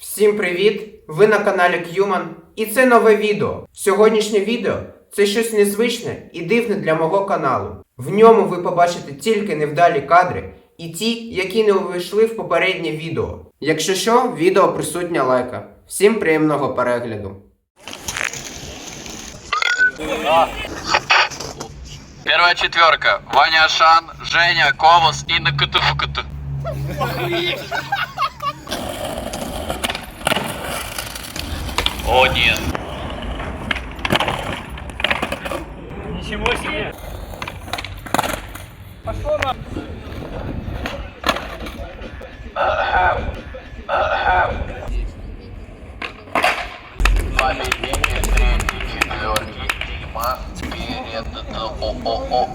Всім привіт! Ви на каналі Qman і це нове відео. Сьогоднішнє відео це щось незвичне і дивне для мого каналу. В ньому ви побачите тільки невдалі кадри і ті, які не увійшли в попереднє відео. Якщо що, відео присутня лайка. Всім приємного перегляду. Первая четверка. Ваня Шан, Женя, Ковас и на О, нет. Ничего себе! Победитель третьей четверки Дима перед ООО.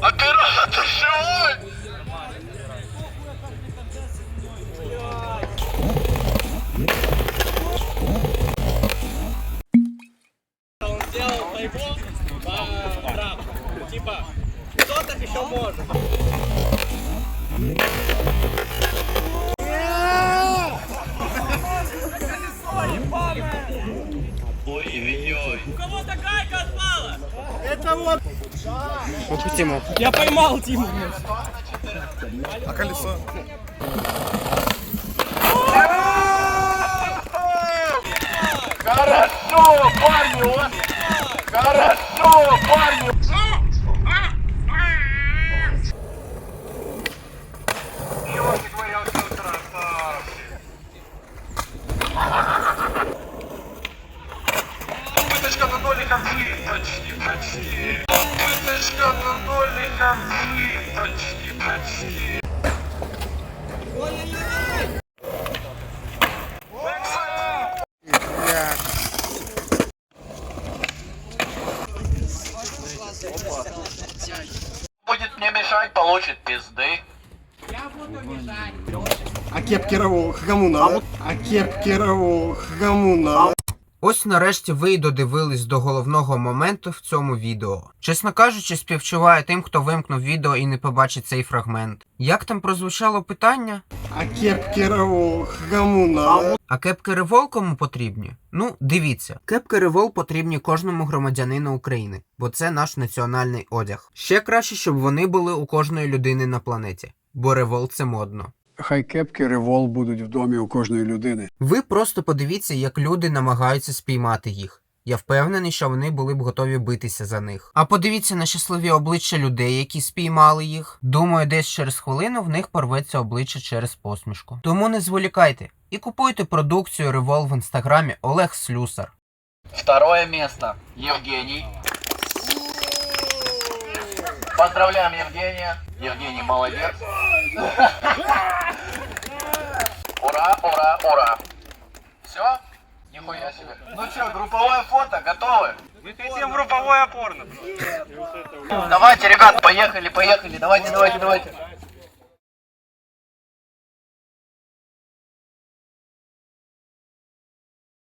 Оператор живой! Он сделал фейбол по праву. Типа, кто так еще может? Кого-то гайка отпала! Это вот... Я поймал Тиму. Хорошо, парни, у вас... Хорошо, парни! Пыточка на доли конфликт, почти, почти. Пыточка на конфликт, почти, почти. Будет мне мешать, получит пизды. А кепкерову хамуна. А кепкерову хамуна. Ось нарешті ви й додивились до головного моменту в цьому відео. Чесно кажучи, співчуваю тим, хто вимкнув відео і не побачить цей фрагмент. Як там прозвучало питання? А кепкерову хамуна. А кепки револ кому потрібні? Ну, дивіться, кепки револ потрібні кожному громадянину України, бо це наш національний одяг. Ще краще, щоб вони були у кожної людини на планеті, бо револ це модно. Хай кепки револ будуть в домі у кожної людини. Ви просто подивіться, як люди намагаються спіймати їх. Я впевнений, що вони були б готові битися за них. А подивіться на щасливі обличчя людей, які спіймали їх. Думаю, десь через хвилину в них порветься обличчя через посмішку. Тому не зволікайте і купуйте продукцію Револ в інстаграмі Олег Слюсар. Второе место. Евгений. Поздравляем Евгения. Евгений молодец. Ура, ура, ура. Все? Нихуя себе. Ну что, групповое фото, готовы? Мы хотим групповое порно. Давайте, ребят, поехали, поехали. Давайте, давайте, давайте.